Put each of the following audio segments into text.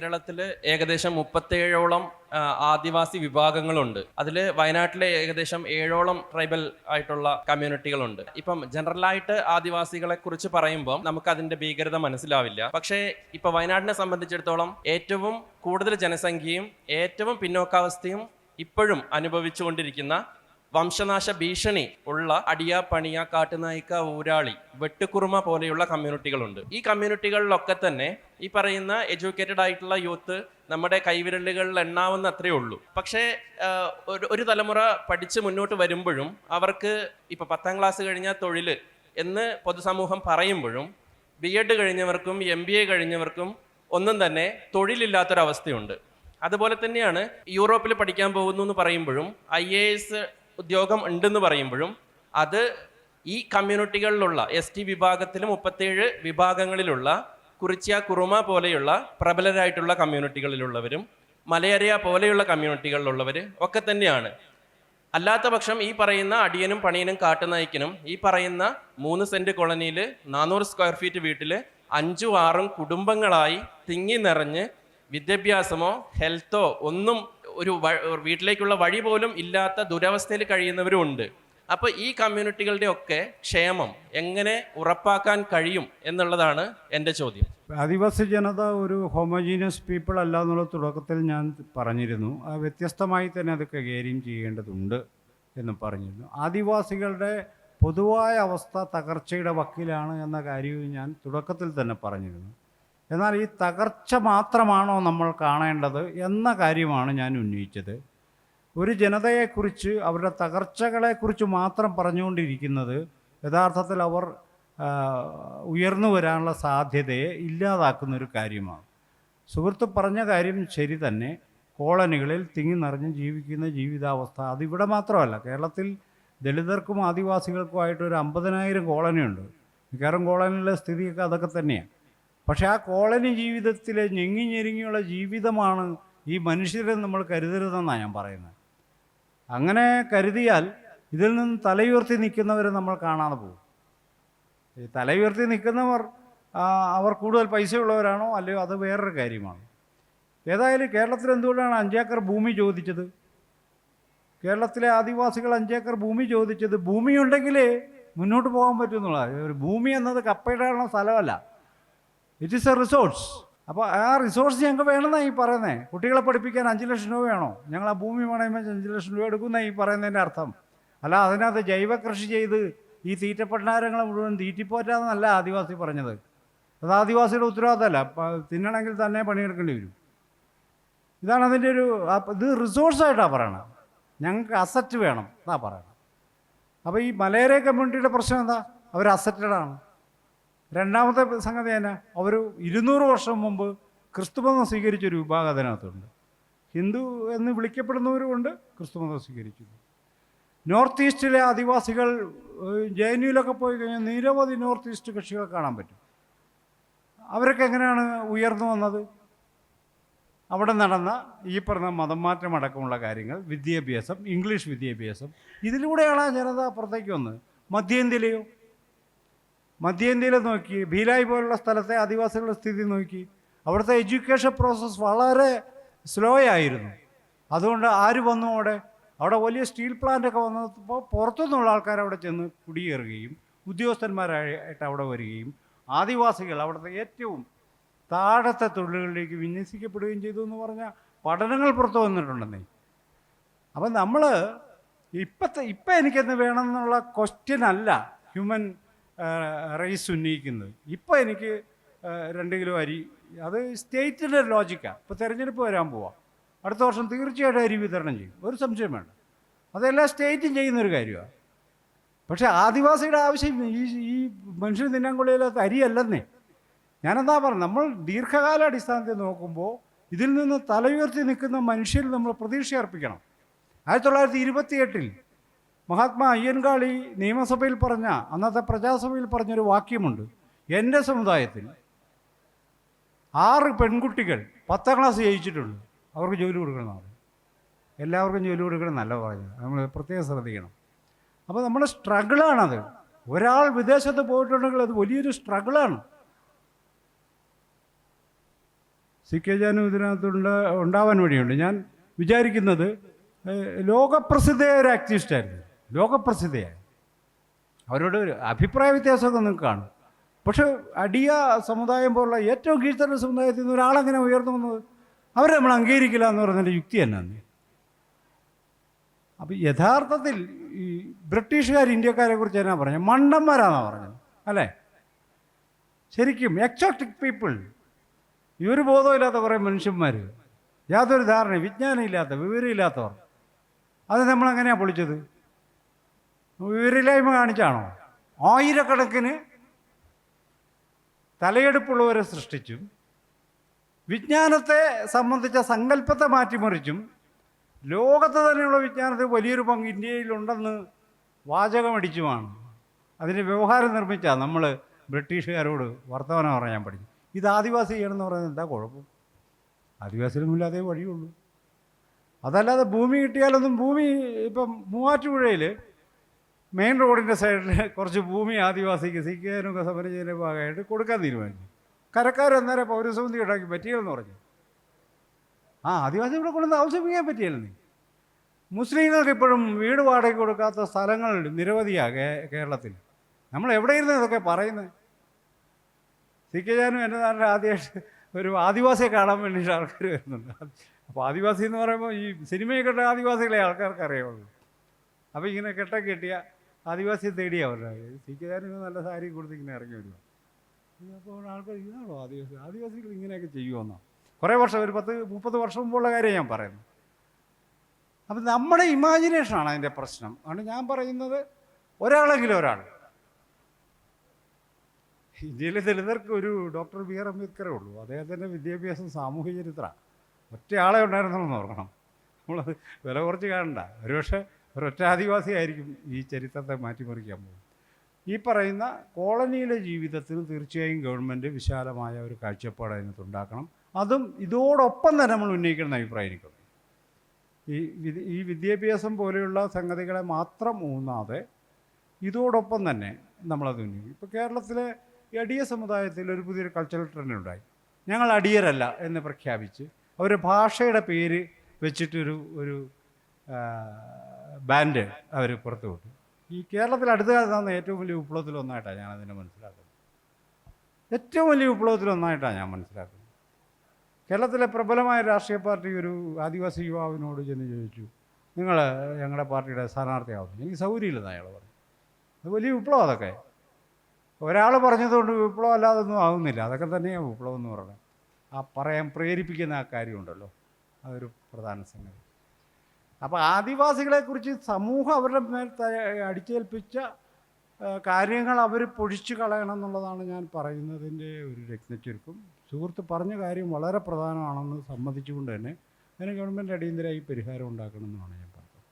കേരളത്തിൽ ഏകദേശം മുപ്പത്തേഴോളം ആദിവാസി വിഭാഗങ്ങളുണ്ട്. അതിൽ വയനാട്ടിലെ ഏകദേശം ഏഴോളം ട്രൈബൽ ആയിട്ടുള്ള കമ്മ്യൂണിറ്റികളുണ്ട്. ഇപ്പം ജനറലായിട്ട് ആദിവാസികളെ കുറിച്ച് പറയുമ്പോൾ നമുക്ക് അതിന്റെ ഭീകരത മനസ്സിലാവില്ല. പക്ഷേ ഇപ്പൊ വയനാടിനെ സംബന്ധിച്ചിടത്തോളം ഏറ്റവും കൂടുതൽ ജനസംഖ്യയും ഏറ്റവും പിന്നോക്കാവസ്ഥയും ഇപ്പോഴും അനുഭവിച്ചുകൊണ്ടിരിക്കുന്ന വംശനാശ ഭീഷണി ഉള്ള അടിയ പണിയ കാട്ടുനായിക്ക ഊരാളി വെട്ടുകുറുമ പോലെയുള്ള കമ്മ്യൂണിറ്റികളുണ്ട്. ഈ കമ്മ്യൂണിറ്റികളിലൊക്കെ തന്നെ ഈ പറയുന്ന എഡ്യൂക്കേറ്റഡ് ആയിട്ടുള്ള യൂത്ത് നമ്മുടെ കൈവിരലുകളിൽ എണ്ണാവുന്ന അത്രേ ഉള്ളൂ. പക്ഷേ ഒരു തലമുറ പഠിച്ച് മുന്നോട്ട് വരുമ്പോഴും അവർക്ക് ഇപ്പൊ പത്താം ക്ലാസ് കഴിഞ്ഞാൽ തൊഴിൽ എന്ന് പൊതുസമൂഹം പറയുമ്പോഴും ബി എഡ് കഴിഞ്ഞവർക്കും എം ബി എ കഴിഞ്ഞവർക്കും ഒന്നും തന്നെ തൊഴിലില്ലാത്തൊരവസ്ഥയുണ്ട്. അതുപോലെ തന്നെയാണ് യൂറോപ്പിൽ പഠിക്കാൻ പോകുന്നു എന്ന് പറയുമ്പോഴും ഐ എ എസ് ഉദ്യോഗം ഉണ്ടെന്ന് പറയുമ്പോഴും അത് ഈ കമ്മ്യൂണിറ്റികളിലുള്ള എസ് ടി വിഭാഗത്തിൽ മുപ്പത്തേഴ് വിഭാഗങ്ങളിലുള്ള കുറിച്യ കുറുമ പോലെയുള്ള പ്രബലരായിട്ടുള്ള കമ്മ്യൂണിറ്റികളിലുള്ളവരും മലയരയ പോലെയുള്ള കമ്മ്യൂണിറ്റികളിലുള്ളവർ ഒക്കെ തന്നെയാണ്. അല്ലാത്ത പക്ഷം ഈ പറയുന്ന അടിയനും പണിയനും കാട്ടുനായ്ക്കനും ഈ പറയുന്ന മൂന്ന് സെന്റ് കോളനിയിൽ നാനൂറ് സ്ക്വയർ ഫീറ്റ് വീട്ടിൽ അഞ്ചും ആറും കുടുംബങ്ങളായി തിങ്ങി നിറഞ്ഞ് വിദ്യാഭ്യാസമോ ഹെൽത്തോ ഒന്നും ഒരു വീട്ടിലേക്കുള്ള വഴി പോലും ഇല്ലാത്ത ദുരവസ്ഥയിൽ കഴിയുന്നവരും ഉണ്ട്. അപ്പൊ ഈ കമ്മ്യൂണിറ്റികളുടെ ഒക്കെ ക്ഷേമം എങ്ങനെ ഉറപ്പാക്കാൻ കഴിയും എന്നുള്ളതാണ് എന്റെ ചോദ്യം. ആദിവാസി ജനത ഒരു ഹോമോജീനിയസ് പീപ്പിൾ അല്ല എന്നുള്ള തുടക്കത്തിൽ ഞാൻ പറഞ്ഞിരുന്നു. അത് വ്യത്യസ്തമായി തന്നെ അത് കൈകാര്യം ചെയ്യേണ്ടതുണ്ട് എന്ന് പറഞ്ഞിരുന്നു. ആദിവാസികളുടെ പൊതുവായ അവസ്ഥ തകർച്ചയുടെ വക്കിലാണ് എന്ന കാര്യവും ഞാൻ തുടക്കത്തിൽ തന്നെ പറഞ്ഞിരുന്നു. എന്നാൽ ഈ തകർച്ച മാത്രമാണോ നമ്മൾ കാണേണ്ടത് എന്ന കാര്യമാണ് ഞാൻ ഉന്നയിച്ചത്. ഒരു ജനതയെക്കുറിച്ച് അവരുടെ തകർച്ചകളെക്കുറിച്ച് മാത്രം പറഞ്ഞുകൊണ്ടിരിക്കുന്നത് യഥാർത്ഥത്തിൽ അവർ ഉയർന്നു വരാനുള്ള സാധ്യതയെ ഇല്ലാതാക്കുന്ന ഒരു കാര്യമാണ്. സുഹൃത്ത് പറഞ്ഞ കാര്യം ശരി തന്നെ. കോളനികളിൽ തിങ്ങി നിറഞ്ഞ് ജീവിക്കുന്ന ജീവിതാവസ്ഥ അതിവിടെ മാത്രമല്ല. കേരളത്തിൽ ദളിതർക്കും ആദിവാസികൾക്കുമായിട്ട് ഒരു അമ്പതിനായിരം കോളനിയുണ്ട്. മിക്കവാറും കോളനിയിലെ സ്ഥിതിയൊക്കെ അതൊക്കെ തന്നെയാണ്. പക്ഷേ ആ കോളനി ജീവിതത്തിലെ ഞെങ്ങി ഞെരുങ്ങിയുള്ള ജീവിതമാണ് ഈ മനുഷ്യരെ നമ്മൾ കരുതരുതെന്നാണ് ഞാൻ പറയുന്നത്. അങ്ങനെ കരുതിയാൽ ഇതിൽ നിന്ന് തലയുയർത്തി നിൽക്കുന്നവരെ നമ്മൾ കാണാതെ പോകും. ഈ തലയുയർത്തി നിൽക്കുന്നവർ അവർ കൂടുതൽ പൈസയുള്ളവരാണോ അല്ലയോ അത് വേറൊരു കാര്യമാണ്. ഏതായാലും കേരളത്തിൽ എന്തുകൊണ്ടാണ് അഞ്ചേക്കർ ഭൂമി ചോദിച്ചത്? കേരളത്തിലെ ആദിവാസികൾ അഞ്ചേക്കർ ഭൂമി ചോദിച്ചത് ഭൂമി ഉണ്ടെങ്കിലേ മുന്നോട്ട് പോകാൻ പറ്റുന്നുള്ളതാണ് ഒരു ഭൂമി എന്നത് കപ്പയിടാനുള്ള സ്ഥലമല്ല. ഇറ്റ് ഈസ് എ റിസോഴ്സ് അപ്പോൾ ആ റിസോഴ്സ് ഞങ്ങൾക്ക് വേണമെന്നാണ് ഈ പറയുന്നത് കുട്ടികളെ പഠിപ്പിക്കാൻ അഞ്ച് ലക്ഷം രൂപ വേണോ? ഞങ്ങൾ ആ ഭൂമി വേണമെങ്കിൽ അഞ്ച് ലക്ഷം രൂപ എടുക്കുന്ന ഈ പറയുന്നതിന്റെ അർത്ഥം. അല്ല അതിനകത്ത് ജൈവ കൃഷി ചെയ്ത് ഈ തീറ്റപ്പട്ടാരങ്ങളെ മുഴുവൻ തീറ്റിപ്പോറ്റാന്നല്ല ആദിവാസി പറഞ്ഞത്. അത് ആദിവാസിയുടെ ഉത്തരവാദിത്തമല്ല. തിന്നണമെങ്കിൽ തന്നെ പണിയെടുക്കേണ്ടി വരും. ഇതാണ് അതിന്റെ ഒരു ഇത് റിസോഴ്സായിട്ടാണ് പറയണത്. ഞങ്ങൾക്ക് അസറ്റ് വേണം എന്നാ പറയണം അപ്പോൾ ഈ മലയര കമ്മ്യൂണിറ്റിയുടെ പ്രശ്നം എന്താ? അവർ അസറ്റഡ് ആണ്. രണ്ടാമത്തെ സംഗതി തന്നെ അവർ ഇരുന്നൂറ് വർഷം മുമ്പ് ക്രിസ്തുമതം സ്വീകരിച്ചൊരു വിഭാഗം അതിനകത്തുണ്ട്. ഹിന്ദു എന്ന് വിളിക്കപ്പെടുന്നവരുമുണ്ട് ക്രിസ്തുമതം സ്വീകരിച്ചു നോർത്ത് ഈസ്റ്റിലെ ആദിവാസികൾ ജെ എൻ യുയിലൊക്കെ പോയി കഴിഞ്ഞാൽ നിരവധി നോർത്ത് ഈസ്റ്റ് കക്ഷികളെ കാണാൻ പറ്റും. അവരൊക്കെ എങ്ങനെയാണ് ഉയർന്നു വന്നത്? അവിടെ നടന്ന ഈ പറഞ്ഞ മതംമാറ്റം അടക്കമുള്ള കാര്യങ്ങൾ വിദ്യാഭ്യാസം ഇംഗ്ലീഷ് വിദ്യാഭ്യാസം ഇതിലൂടെയാണ് ജനത പുറത്തേക്ക് വന്നത്. മധ്യേന്ത്യയിലെയോ മധ്യേന്ത്യയിൽ നോക്കി ഭീലായി പോലുള്ള സ്ഥലത്തെ ആദിവാസികളുടെ സ്ഥിതി നോക്കി അവിടുത്തെ എഡ്യൂക്കേഷൻ പ്രോസസ്സ് വളരെ സ്ലോ ആയിരുന്നു. അതുകൊണ്ട് ആര് വന്നു അവിടെ? അവിടെ വലിയ സ്റ്റീൽ പ്ലാന്റൊക്കെ വന്നപ്പോൾ പുറത്തുനിന്നുള്ള ആൾക്കാർ അവിടെ ചെന്ന് കുടിയേറുകയും ഉദ്യോഗസ്ഥന്മാരായിട്ട് അവിടെ വരികയും ആദിവാസികൾ അവിടുത്തെ ഏറ്റവും താഴത്തെ തൊഴിലുകളിലേക്ക് വിന്യസിക്കപ്പെടുകയും ചെയ്തു എന്ന് പറഞ്ഞാൽ പഠനങ്ങൾ പുറത്തു വന്നിട്ടുണ്ടെന്നേ. അപ്പം നമ്മൾ ഇപ്പോഴത്തെ ഇപ്പം എനിക്കെന്ന് വേണമെന്നുള്ള ക്വസ്റ്റ്യൻ അല്ല ഹ്യൂമൻ റൈസ് ഉന്നയിക്കുന്നത്. ഇപ്പോൾ എനിക്ക് രണ്ട് കിലോ അരി അത് സ്റ്റേറ്റിന്റെ ലോജിക്കാണ് ഇപ്പോൾ തിരഞ്ഞെടുപ്പ് വരാൻ പോവാം. അടുത്ത വർഷം തീർച്ചയായിട്ടും അരി വിതരണം ചെയ്യും. ഒരു സംശയം വേണ്ട. അതെല്ലാം സ്റ്റേറ്റും ചെയ്യുന്നൊരു കാര്യമാണ് പക്ഷേ ആദിവാസിയുടെ ആവശ്യം ഈ ഈ മനുഷ്യന് തിന്നാൻ കൊള്ളില്ലാത്ത അരിയല്ലെന്നേ. ഞാനെന്താ പറഞ്ഞത് നമ്മൾ ദീർഘകാല അടിസ്ഥാനത്തിൽ നോക്കുമ്പോൾ ഇതിൽ നിന്ന് തലയുയർത്തി നിൽക്കുന്ന മനുഷ്യരിൽ നമ്മൾ പ്രതീക്ഷ അർപ്പിക്കണം ആയിരത്തി തൊള്ളായിരത്തി ഇരുപത്തി എട്ടിൽ മഹാത്മാ അയ്യൻകാളി നിയമസഭയിൽ പറഞ്ഞ അന്നത്തെ പ്രജാസഭയിൽ പറഞ്ഞൊരു വാക്യമുണ്ട്. എന്റെ സമുദായത്തിൽ ആറ് പെൺകുട്ടികൾ പത്താം ക്ലാസ് ജയിച്ചിട്ടുണ്ട്. അവർക്ക് ജോലി കൊടുക്കണമെന്നാണ് എല്ലാവർക്കും ജോലി കൊടുക്കണം നല്ല പറഞ്ഞത് നമ്മൾ പ്രത്യേകം ശ്രദ്ധിക്കണം. അപ്പോൾ നമ്മുടെ സ്ട്രഗിളാണത്. ഒരാൾ വിദേശത്ത് പോയിട്ടുണ്ടെങ്കിൽ അത് വലിയൊരു സ്ട്രഗിളാണ്. സി കെ ജാനും ഇതിനകത്തുണ്ട് ഉണ്ടാവാൻ വഴിയുണ്ട് ഞാൻ വിചാരിക്കുന്നത് ലോകപ്രസിദ്ധയായ ഒരു ആക്ടിവിസ്റ്റായിരുന്നു. ലോകപ്രസിദ്ധയായ. അവരോട് ഒരു അഭിപ്രായ വ്യത്യാസമൊക്കെ നിങ്ങൾക്ക് കാണും. പക്ഷേ അടിയ സമുദായം പോലുള്ള ഏറ്റവും കീഴ്ത്തര സമുദായത്തിൽ നിന്ന് ഒരാളെങ്ങനെ ഉയർന്നു വന്നത്? അവരെ നമ്മൾ അംഗീകരിക്കില്ല എന്ന് പറയുന്നതിന്റെ യുക്തി എന്നാണ്. അപ്പം യഥാർത്ഥത്തിൽ ഈ ബ്രിട്ടീഷുകാർ ഇന്ത്യക്കാരെ കുറിച്ച് എന്നാ പറഞ്ഞത്? മണ്ടന്മാരാണെന്നാണ് പറഞ്ഞത്. അല്ലേ? ശരിക്കും എക്സോട്ടിക് പീപ്പിൾ ഈ ഒരു ബോധമില്ലാത്ത കുറേ മനുഷ്യന്മാർ. യാതൊരു ധാരണ വിജ്ഞാനം ഇല്ലാത്ത വിവരമില്ലാത്തവർ. അത് നമ്മളെങ്ങനെയാണ് പൊളിച്ചത്? വിവരമില്ലായ്മ കാണിച്ചാണോ? ആയിരക്കണക്കിന് തലയെടുപ്പുള്ളവരെ സൃഷ്ടിച്ചും വിജ്ഞാനത്തെ സംബന്ധിച്ച സങ്കല്പത്തെ മാറ്റിമറിച്ചും ലോകത്ത് തന്നെയുള്ള വിജ്ഞാനത്തിൽ വലിയൊരു പങ്ക് ഇന്ത്യയിലുണ്ടെന്ന് വാചകമടിച്ചുമാണ്. അതിന് വ്യവഹാരം നിർമ്മിച്ചാൽ നമ്മൾ ബ്രിട്ടീഷുകാരോട് വർത്തമാനം പറയാൻ പഠിച്ചു. ഇത് ആദിവാസി ചെയ്യണമെന്ന് പറയുന്നത് എന്താ കുഴപ്പം? ആദിവാസികളൊന്നും അതേ വഴിയുള്ളൂ. അതല്ലാതെ ഭൂമി കിട്ടിയാലൊന്നും ഭൂമി ഇപ്പം മൂവാറ്റുപുഴയിൽ മെയിൻ റോഡിന്റെ സൈഡിൽ കുറച്ച് ഭൂമി ആദിവാസിക്ക് സിക്കാനൊക്കെ സമരം ചെയ്യുന്ന ഭാഗമായിട്ട് കൊടുക്കാൻ തീരുമാനിച്ചു. കരക്കാർ അന്നേരം പൗരസമിതി ഉണ്ടാക്കി പറ്റിയെന്ന് പറഞ്ഞു. ആ ആദിവാസി ഇവിടെ കൊണ്ട് താമസിപ്പിക്കാൻ പറ്റിയല്ലേ മുസ്ലിങ്ങൾക്ക് ഇപ്പോഴും വീട് വാടക കൊടുക്കാത്ത സ്ഥലങ്ങൾ നിരവധിയാണ് കേരളത്തിൽ. നമ്മൾ എവിടെ ഇരുന്ന് ഇതൊക്കെ പറയുന്നത്? സി കെ ജാനും എന്റെ നാട്ടിൽ ആദ്യമായിട്ട് ഒരു ആദിവാസിയെ കാണാൻ വേണ്ടിയിട്ട് ആൾക്കാർ വരുന്നുണ്ട്. അപ്പോൾ ആദിവാസി എന്ന് പറയുമ്പോൾ ഈ സിനിമയൊക്കെ ആദിവാസികളെ ആൾക്കാർക്ക് അറിയാവുള്ളൂ അപ്പോൾ ഇങ്ങനെ കെട്ട കെട്ടിയ ആദിവാസിയെ തേടിയാ അവരുടെ സിക്കുകാരൻ നല്ല സാരി കൊടുത്ത് ഇങ്ങനെ ഇറങ്ങി വരുന്നു അപ്പോൾ ആൾക്കാർ ഇതാണോ ആദിവാസി? ആദിവാസികൾ ഇങ്ങനെയൊക്കെ ചെയ്യുമെന്നോ കുറേ വർഷം ഒരു പത്ത് മുപ്പത് വർഷം മുമ്പുള്ള കാര്യം ഞാൻ പറയുന്നു. അപ്പം നമ്മുടെ ഇമാജിനേഷനാണ് അതിന്റെ പ്രശ്നം. അതുകൊണ്ട് ഞാൻ പറയുന്നത് ഒരാളെങ്കിലും ഒരാൾ ഇന്ത്യയിലെ ദളിതർക്ക് ഒരു ഡോക്ടർ ബി ആർ അംബേദ്കറേ ഉള്ളൂ. അദ്ദേഹത്തിന്റെ വിദ്യാഭ്യാസം സാമൂഹ്യ ചരിത്ര. ഒറ്റയാളെ ഉണ്ടായിരുന്നെന്ന് ഓർക്കണം. നമ്മളത് വില കുറച്ച് കാണണ്ട. ഒരുപക്ഷെ ഒരൊറ്റ ആദിവാസിയായിരിക്കും ഈ ചരിത്രത്തെ മാറ്റിമറിക്കാൻ പോകും ഈ പറയുന്ന കോളനിയിലെ ജീവിതത്തിൽ തീർച്ചയായും ഗവൺമെന്റ് വിശാലമായ ഒരു കാഴ്ചപ്പാട് അതിനകത്ത് ഉണ്ടാക്കണം. അതും ഇതോടൊപ്പം തന്നെ നമ്മൾ ഉന്നയിക്കണം അഭിപ്രായം എനിക്കുണ്ട് ഈ ഈ വിദ്യാഭ്യാസം പോലെയുള്ള സംഗതികളെ മാത്രം ഊന്നാതെ ഇതോടൊപ്പം തന്നെ നമ്മളത് ഉന്നയിക്കും. ഇപ്പോൾ കേരളത്തിലെ അടിയ സമുദായത്തിൽ ഒരു പുതിയൊരു കൾച്ചറൽ ട്രെൻഡ് ഉണ്ടായി. ഞങ്ങൾ അടിയരല്ല എന്ന് പ്രഖ്യാപിച്ച് അവർ ഭാഷയുടെ പേര് വെച്ചിട്ടൊരു ഒരു ബാൻഡ് അവർ പുറത്തു വിട്ടു. ഈ കേരളത്തിൽ അടുത്ത കാലത്താണ് ഏറ്റവും വലിയ വിപ്ലവത്തിലൊന്നായിട്ടാണ് ഞാൻ അതിനെ മനസ്സിലാക്കുന്നത്. ഏറ്റവും വലിയ വിപ്ലവത്തിലൊന്നായിട്ടാണ് ഞാൻ മനസ്സിലാക്കുന്നത്. കേരളത്തിലെ പ്രബലമായ രാഷ്ട്രീയ പാർട്ടി ഒരു ആദിവാസി യുവാവിനോട് ചെന്ന് ചോദിച്ചു നിങ്ങൾ ഞങ്ങളുടെ പാർട്ടിയുടെ സ്ഥാനാർത്ഥിയാവുന്നു. എനിക്ക് സൗകര്യമില്ലെന്ന് അയാൾ പറഞ്ഞു. അത് വലിയ വിപ്ലവം അതൊക്കെ. ഒരാൾ പറഞ്ഞതുകൊണ്ട് വിപ്ലവം അല്ലാതൊന്നും ആകുന്നില്ല അതൊക്കെ തന്നെയാണ് വിപ്ലവം എന്ന് പറയുന്നത് ആ പറയാൻ പ്രേരിപ്പിക്കുന്ന ആ കാര്യമുണ്ടല്ലോ. അതൊരു പ്രധാന സംഗതി. അപ്പോൾ ആദിവാസികളെക്കുറിച്ച് സമൂഹം അവരുടെ മേൽ അടിച്ചേൽപ്പിച്ച കാര്യങ്ങൾ അവർ പൊഴിച്ചു കളയണം എന്നുള്ളതാണ് ഞാൻ പറയുന്നതിന്റെ ഒരു രത്നച്ചുരുക്കം. സുഹൃത്ത് പറഞ്ഞ കാര്യം വളരെ പ്രധാനമാണെന്ന് സമ്മതിച്ചുകൊണ്ട് തന്നെ അതിന് ഗവൺമെന്റ് അടിയന്തരമായി പരിഹാരം ഉണ്ടാക്കണമെന്നാണ് ഞാൻ പറഞ്ഞത്.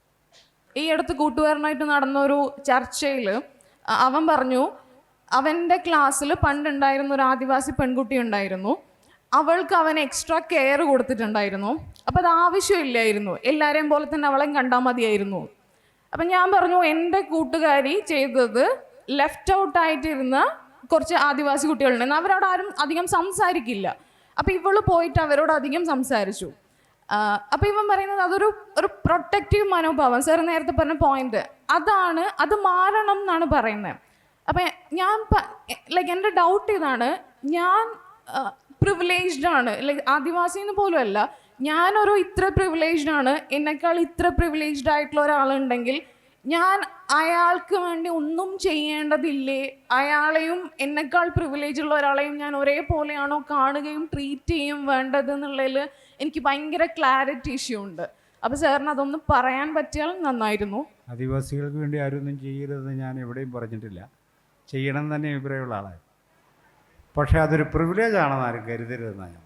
ഈ അടുത്ത് കൂട്ടുകാരനായിട്ട് നടന്ന ഒരു ചർച്ചയിൽ അവൻ പറഞ്ഞു അവന്റെ ക്ലാസ്സിൽ പണ്ടുണ്ടായിരുന്ന ഒരു ആദിവാസി പെൺകുട്ടി ഉണ്ടായിരുന്നു. അവൾക്ക് അവൻ എക്സ്ട്രാ കെയർ കൊടുത്തിട്ടുണ്ടായിരുന്നു. അപ്പം അത് ആവശ്യമില്ലായിരുന്നു. എല്ലാവരെയും പോലെ തന്നെ അവളെയും കണ്ടാൽ മതിയായിരുന്നു. അപ്പം ഞാൻ പറഞ്ഞു എന്റെ കൂട്ടുകാരി ചെയ്തത് ലെഫ്റ്റ് ഔട്ട് ആയിട്ടിരുന്ന കുറച്ച് ആദിവാസി കുട്ടികളുണ്ട്. അവരോട് ആരും അധികം സംസാരിക്കില്ല. അപ്പം ഇവൾ പോയിട്ട് അവരോട് അധികം സംസാരിച്ചു. അപ്പോൾ ഇവൻ പറയുന്നത് അതൊരു ഒരു പ്രൊട്ടക്റ്റീവ് മനോഭാവം. സാർ നേരത്തെ പറഞ്ഞ പോയിന്റ് അതാണ് അത് മാറണം എന്നാണ് പറയുന്നത്. അപ്പം ഞാൻ ലൈക്ക് എന്റെ ഡൗട്ട് ഇതാണ്. ഞാൻ പ്രിവിലേജ്ഡ് ആണ്. ലൈക്ക് ആദിവാസി എന്ന് പോലും അല്ല ഞാനൊരു ഇത്ര പ്രിവിലേജ്ഡ് ആണ്. എന്നെക്കാൾ ഇത്ര പ്രിവിലേജ്ഡ് ആയിട്ടുള്ള ഒരാളുണ്ടെങ്കിൽ ഞാൻ അയാൾക്ക് വേണ്ടി ഒന്നും ചെയ്യേണ്ടതില്ലേ? അയാളെയും എന്നെക്കാൾ പ്രിവിലേജ് ഉള്ള ഒരാളെയും ഞാൻ ഒരേപോലെയാണോ കാണുകയും ട്രീറ്റ് ചെയ്യും വേണ്ടത് എന്നുള്ളതിൽ എനിക്ക് ഭയങ്കര ക്ലാരിറ്റി ഇഷ്യൂ ഉണ്ട്. അപ്പോൾ സാറിന് അതൊന്ന് പറയാൻ പറ്റിയാൽ നന്നായിരുന്നു. ആദിവാസികൾക്ക് വേണ്ടി ആരൊന്നും ചെയ്യരുതെന്ന് ഞാൻ എവിടെയും പറഞ്ഞിട്ടില്ല. ചെയ്യണം തന്നെ അഭിപ്രായമുള്ള ആളാണ് പക്ഷേ അതൊരു പ്രിവിലേജ് ആണെന്ന് ആരും കരുതരുതെന്നാണ് ഞാൻ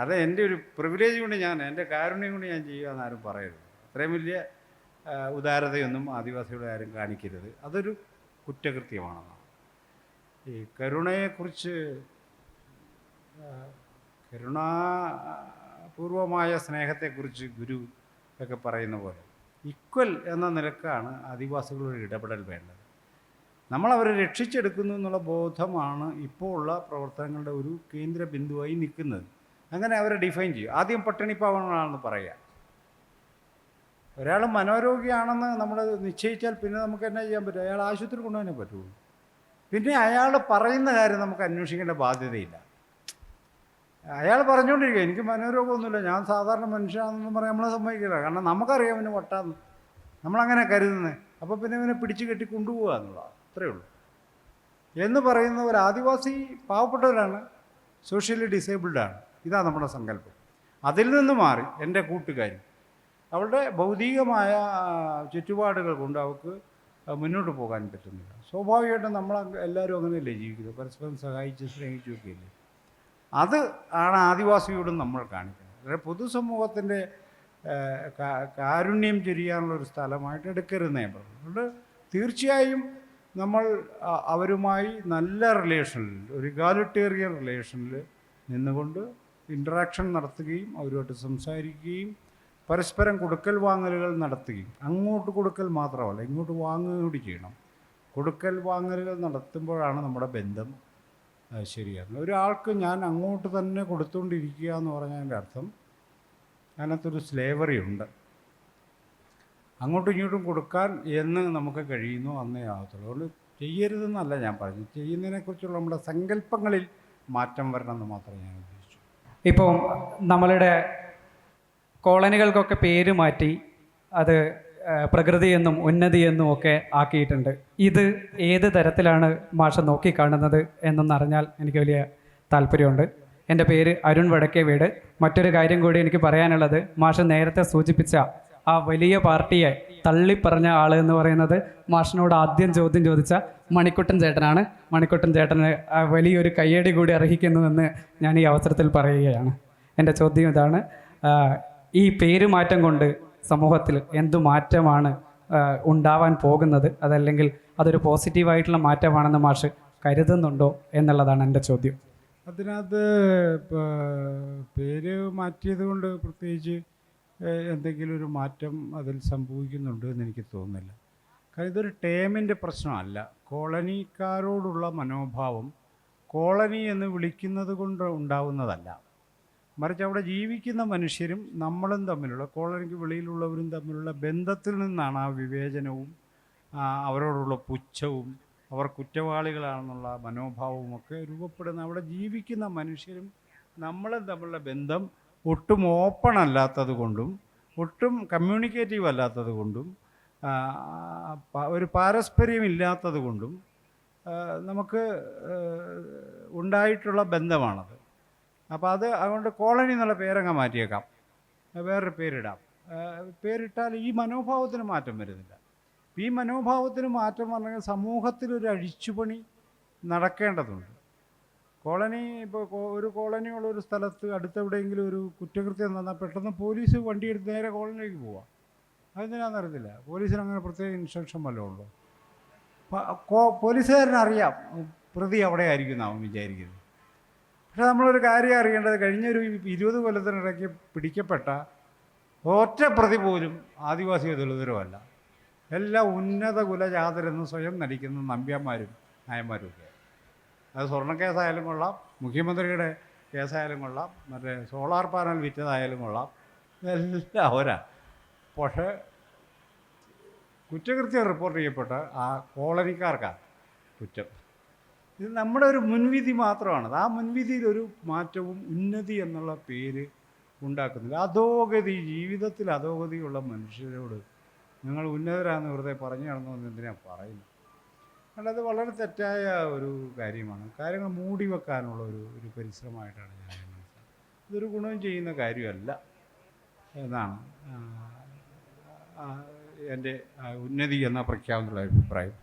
അത് എന്റെ ഒരു പ്രിവിലേജ് കൊണ്ട് ഞാൻ എന്റെ കാരുണ്യം കൊണ്ട് ഞാൻ ചെയ്യുക ആരും പറയരുത്. അത്രയും വലിയ ഉദാരതയൊന്നും ആദിവാസികളെ ആരും കാണിക്കരുത്. അതൊരു കുറ്റകൃത്യമാണെന്നാണ്. ഈ കരുണയെക്കുറിച്ച് കരുണാപൂർവമായ സ്നേഹത്തെക്കുറിച്ച് ഗുരു ഒക്കെ പറയുന്ന പോലെ ഇക്വൽ എന്ന നിലക്കാണ് ആദിവാസികളൊരു ഇടപെടൽ വേണ്ടത്. നമ്മളവരെ രക്ഷിച്ചെടുക്കുന്നു എന്നുള്ള ബോധമാണ് ഇപ്പോൾ ഉള്ള പ്രവർത്തനങ്ങളുടെ ഒരു കേന്ദ്ര ബിന്ദുവായി നിൽക്കുന്നത്. അങ്ങനെ അവരെ ഡിഫൈൻ ചെയ്യും. ആദ്യം പട്ടിണിപ്പാവണമെന്നാണെന്ന് പറയുക ഒരാൾ മനോരോഗിയാണെന്ന് നമ്മൾ നിശ്ചയിച്ചാൽ പിന്നെ നമുക്ക് എന്നാ ചെയ്യാൻ പറ്റും? അയാൾ ആശുപത്രി കൊണ്ടുപോകാനേ പറ്റുള്ളൂ. പിന്നെ അയാൾ പറയുന്ന കാര്യം നമുക്ക് അന്വേഷിക്കേണ്ട ബാധ്യതയില്ല. അയാൾ പറഞ്ഞുകൊണ്ടിരിക്കുക എനിക്ക് മനോരോഗമൊന്നുമില്ല ഞാൻ സാധാരണ മനുഷ്യനാണെന്ന് പറയാൻ നമ്മളെ സമ്മതിക്കില്ല. കാരണം നമുക്കറിയാം അവന് വട്ടാന്ന്. നമ്മളങ്ങനെ കരുതുന്നത് അപ്പോൾ പിന്നെ ഇവനെ പിടിച്ചു കെട്ടി കൊണ്ടുപോകുക എന്നുള്ളതാണ് അത്രയേ ഉള്ളൂ. എന്ന് പറയുന്ന ഒരു ആദിവാസി പാവപ്പെട്ടവരാണ്. സോഷ്യലി ഡിസേബിൾഡാണ് ഇതാ നമ്മുടെ സങ്കല്പം. അതിൽ നിന്ന് മാറി എന്റെ കൂട്ടുകാരി. അവളുടെ ഭൗതികമായ ചുറ്റുപാടുകൾ കൊണ്ട് അവൾക്ക് മുന്നോട്ട് പോകാൻ പറ്റുന്നില്ല. സ്വാഭാവികമായിട്ടും നമ്മൾ എല്ലാവരും അങ്ങനെയല്ലേ ജീവിക്കുന്നത്? പരസ്പരം സഹായിച്ച് സ്നേഹിച്ചൊക്കെ ഇല്ലേ അത് ആണ് ആദിവാസിയോടും നമ്മൾ കാണിക്കുന്നത്. പൊതുസമൂഹത്തിന്റെ കാരുണ്യം ചൊരിയാനുള്ള ഒരു സ്ഥലമായിട്ട് എടുക്കരുത് ഞാൻ പറഞ്ഞു അതുകൊണ്ട് തീർച്ചയായും നമ്മൾ അവരുമായി നല്ല റിലേഷനിൽ ഒരു ഇഗാലിറ്റേറിയൻ റിലേഷനിൽ നിന്നുകൊണ്ട് ഇന്ററാക്ഷൻ നടത്തുകയും അവരുമായിട്ട് സംസാരിക്കുകയും പരസ്പരം കൊടുക്കൽ വാങ്ങലുകൾ നടത്തുകയും. അങ്ങോട്ട് കൊടുക്കൽ മാത്രമല്ല ഇങ്ങോട്ട് വാങ്ങുക കൂടി ചെയ്യണം. കൊടുക്കൽ വാങ്ങലുകൾ നടത്തുമ്പോഴാണ് നമ്മുടെ ബന്ധം ശരിയാകുന്നത്. ഒരാൾക്ക് ഞാൻ അങ്ങോട്ട് തന്നെ കൊടുത്തുകൊണ്ടിരിക്കുക എന്ന് പറഞ്ഞതിന്റെ അർത്ഥം അതിനകത്തൊരു സ്ലേവറി ഉണ്ട്. അങ്ങോട്ടും ഇങ്ങോട്ടും കൊടുക്കാൻ എന്ന് നമുക്ക് കഴിയുന്നു അന്നേ ആകത്തുള്ളൂ. അതുകൊണ്ട് ചെയ്യരുതെന്നല്ല ഞാൻ പറഞ്ഞു ചെയ്യുന്നതിനെക്കുറിച്ചുള്ള നമ്മുടെ സങ്കല്പങ്ങളിൽ മാറ്റം വരണമെന്ന് മാത്രമേ ഞാൻ ഇപ്പോൾ നമ്മളുടെ കോളനികൾക്കൊക്കെ പേര് മാറ്റി അത് പ്രകൃതി എന്നും ഉന്നതി എന്നും ഒക്കെ ആക്കിയിട്ടുണ്ട്. ഇത് ഏത് തരത്തിലാണ് മാഷ നോക്കിക്കാണുന്നത് എന്നൊന്നറിഞ്ഞാൽ എനിക്ക് വലിയ താല്പര്യമുണ്ട്. എന്റെ പേര് അരുൺ വടക്കേ വീട് മറ്റൊരു കാര്യം കൂടി എനിക്ക് പറയാനുള്ളത് മാഷ നേരത്തെ സൂചിപ്പിച്ച ആ വലിയ പാർട്ടിയെ തള്ളിപ്പറഞ്ഞ ആൾ എന്ന് പറയുന്നത് മാഷിനോട് ആദ്യം ചോദ്യം ചോദിച്ച മണിക്കുട്ടൻ ചേട്ടനാണ്. മണിക്കുട്ടൻ ചേട്ടന് വലിയൊരു കയ്യടി കൂടി അർഹിക്കുന്നുവെന്ന് ഞാൻ ഈ അവസരത്തിൽ പറയുകയാണ്. എന്റെ ചോദ്യം ഇതാണ് ഈ പേരുമാറ്റം കൊണ്ട് സമൂഹത്തിൽ എന്തു മാറ്റമാണ് ഉണ്ടാവാൻ പോകുന്നത്? അതല്ലെങ്കിൽ അതൊരു പോസിറ്റീവായിട്ടുള്ള മാറ്റമാണെന്ന് മാഷ് കരുതുന്നുണ്ടോ എന്നുള്ളതാണ് എന്റെ ചോദ്യം. അതിനകത്ത് പേര് മാറ്റിയത് കൊണ്ട് പ്രത്യേകിച്ച് എന്തെങ്കിലും ഒരു മാറ്റം അതിൽ സംഭവിക്കുന്നുണ്ട് എന്ന് എനിക്ക് തോന്നുന്നില്ല. കാരണം ഇതൊരു ടേമിന്റെ പ്രശ്നമല്ല. കോളനിക്കാരോടുള്ള മനോഭാവം കോളനി എന്ന് വിളിക്കുന്നത് കൊണ്ട് ഉണ്ടാവുന്നതല്ല. മറിച്ച് അവിടെ ജീവിക്കുന്ന മനുഷ്യരും നമ്മളും തമ്മിലുള്ള കോളനിക്ക് വെളിയിലുള്ളവരും തമ്മിലുള്ള ബന്ധത്തിൽ നിന്നാണ് ആ വിവേചനവും അവരോടുള്ള പുച്ഛവും അവർ കുറ്റവാളികളാണെന്നുള്ള മനോഭാവവും ഒക്കെ രൂപപ്പെടുന്ന അവിടെ ജീവിക്കുന്ന മനുഷ്യരും നമ്മളും തമ്മിലുള്ള ബന്ധം ഒട്ടും ഓപ്പൺ അല്ലാത്തത് കൊണ്ടും ഒട്ടും കമ്മ്യൂണിക്കേറ്റീവ് അല്ലാത്തത് കൊണ്ടും ഒരു പാരസ്പര്യം ഇല്ലാത്തത് കൊണ്ടും നമുക്ക് ഉണ്ടായിട്ടുള്ള ബന്ധമാണത്. അപ്പോൾ അത് അതുകൊണ്ട് കോളനി എന്നുള്ള പേരങ്ങ് മാറ്റിയേക്കാം. വേറൊരു പേരിടാം. പേരിട്ടാൽ ഈ മനോഭാവത്തിന് മാറ്റം വരുന്നില്ല. ഈ മനോഭാവത്തിന് മാറ്റം വന്നെങ്കിൽ സമൂഹത്തിലൊരു അഴിച്ചുപണി നടക്കേണ്ടതുണ്ട്. കോളനി ഇപ്പോൾ ഒരു കോളനിയുള്ള ഒരു സ്ഥലത്ത് അടുത്തെവിടെയെങ്കിലും ഒരു കുറ്റകൃത്യം നടന്നാൽ പെട്ടെന്ന് പോലീസ് വണ്ടി എടുത്ത് നേരെ കോളനിയിലേക്ക് പോവാം. അതെന്തിനാണെന്നറിയത്തില്ല പോലീസിന് അങ്ങനെ പ്രത്യേക ഇൻസ്ട്രക്ഷൻ വല്ലതും ഉള്ളൂ പോലീസുകാരനറിയാം. പ്രതി അവിടെ ആയിരിക്കും എന്നാവും വിചാരിക്കുന്നത്. പക്ഷേ നമ്മളൊരു കാര്യം അറിയേണ്ടത് കഴിഞ്ഞൊരു ഇരുപത് കൊല്ലത്തിനിടയ്ക്ക് പിടിക്കപ്പെട്ട ഒറ്റ പ്രതി പോലും ആദിവാസി ദളിതരുമല്ല. എല്ലാം ഉന്നത കുലജാതരെന്ന് സ്വയം നടിക്കുന്ന നമ്പ്യന്മാരും നായന്മാരും ഒക്കെ. അത് സ്വർണ കേസായാലും കൊള്ളാം മുഖ്യമന്ത്രിയുടെ കേസായാലും കൊള്ളാം മറ്റേ സോളാർ പാനൽ വിറ്റതായാലും കൊള്ളാം. ഇതെല്ലാം അവരാ പക്ഷേ കുറ്റകൃത്യം റിപ്പോർട്ട് ചെയ്യപ്പെട്ട ആ കോളനിക്കാർക്കാണ് കുറ്റം. ഇത് നമ്മുടെ ഒരു മുൻവിധി മാത്രമാണ്. ആ മുൻവിധിയിൽ ഒരു മാറ്റവും ഉന്നതി എന്നുള്ള പേര് ഉണ്ടാക്കുന്നില്ല. അധോഗതി ജീവിതത്തിൽ അധോഗതിയുള്ള മനുഷ്യരോട് നിങ്ങൾ ഉന്നതരാന്ന് വെറുതെ പറഞ്ഞു നടന്നു എന്തിനാണ് പറയുന്നത്? അത് വളരെ തെറ്റായ ഒരു കാര്യമാണ്. കാര്യങ്ങൾ മൂടി വെക്കാനുള്ള ഒരു ഒരു പരിശ്രമമായിട്ടാണ് ഞാൻ മനസ്സിലാക്കുന്നത്. ഇതൊരു ഗുണം ചെയ്യുന്ന കാര്യമല്ല എന്നാണ് എന്റെ ഉന്നതി എന്ന പ്രഖ്യാപനത്തിലുള്ള അഭിപ്രായം.